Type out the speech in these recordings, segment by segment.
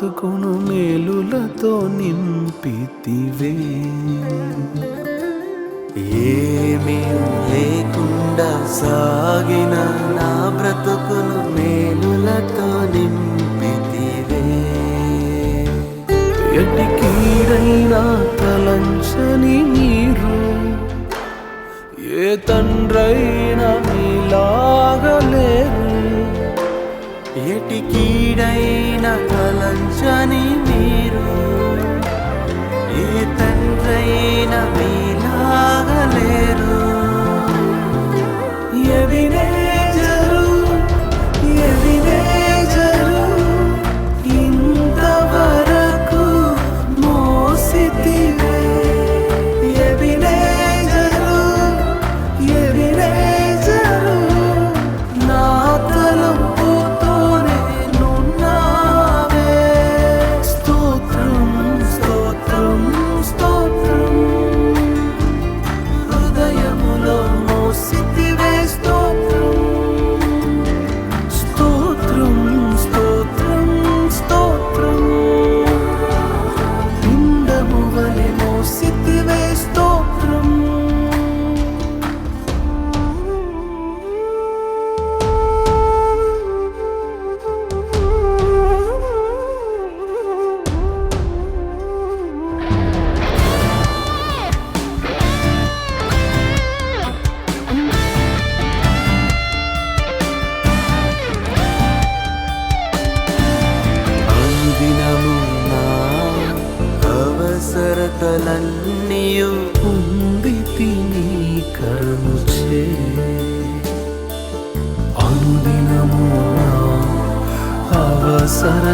బ్రతుకును మేలులతో నింపితివే. ఏమీ లేకుండా సాగిన నా బ్రతుకును మేలులతో నింపితివే. ఎట్టి కీడైనా తలంచని మీరు ఏ తండ్రైనా మీలాగలేరు ఎటికీడైన కలంచని మీరు? ఏ తండ్రైన మీలాగలేరు?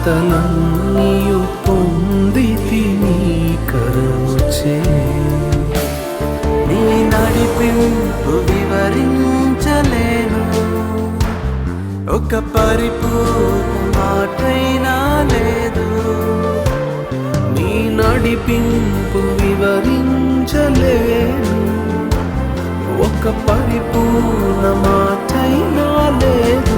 అవసరతలన్నీయు పొంది తిని కరుచే. నీ నడిపింపు వివరించలేను. ఒక పరిపూర్ణ మాటైనా లేదు. నీ నడిపింపు వివరించలేను. ఒక పరిపూర్ణ మాటైనా లేదు.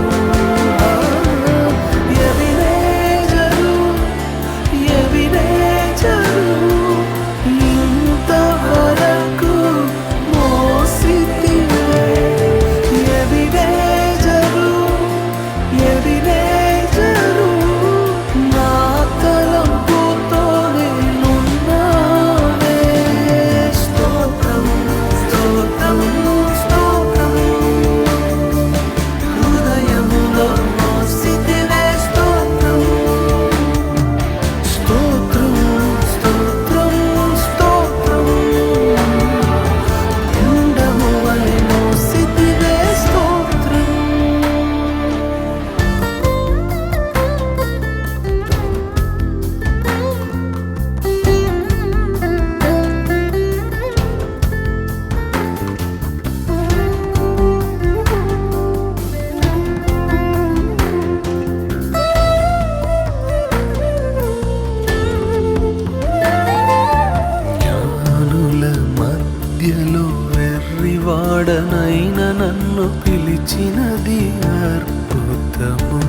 పిలిచినది అద్భుతము.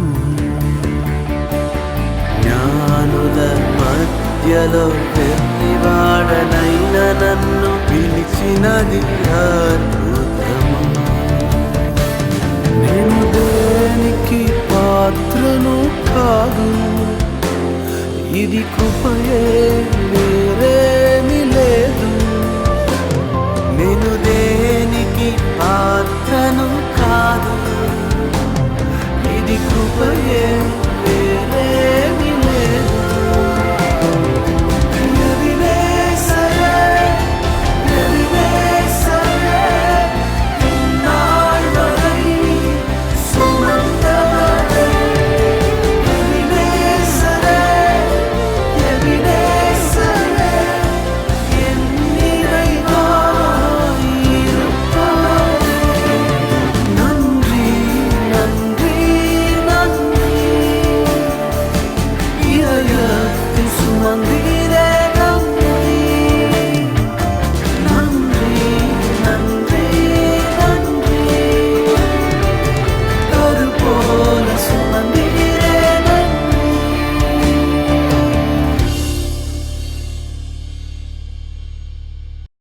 జ్ఞానుల మధ్యలో వెర్రివాడనైన నన్ను పిలిచినది అద్భుతము. నేను దేనికి పాత్రను కాదు ఇది కృపయే Cooper, yeah.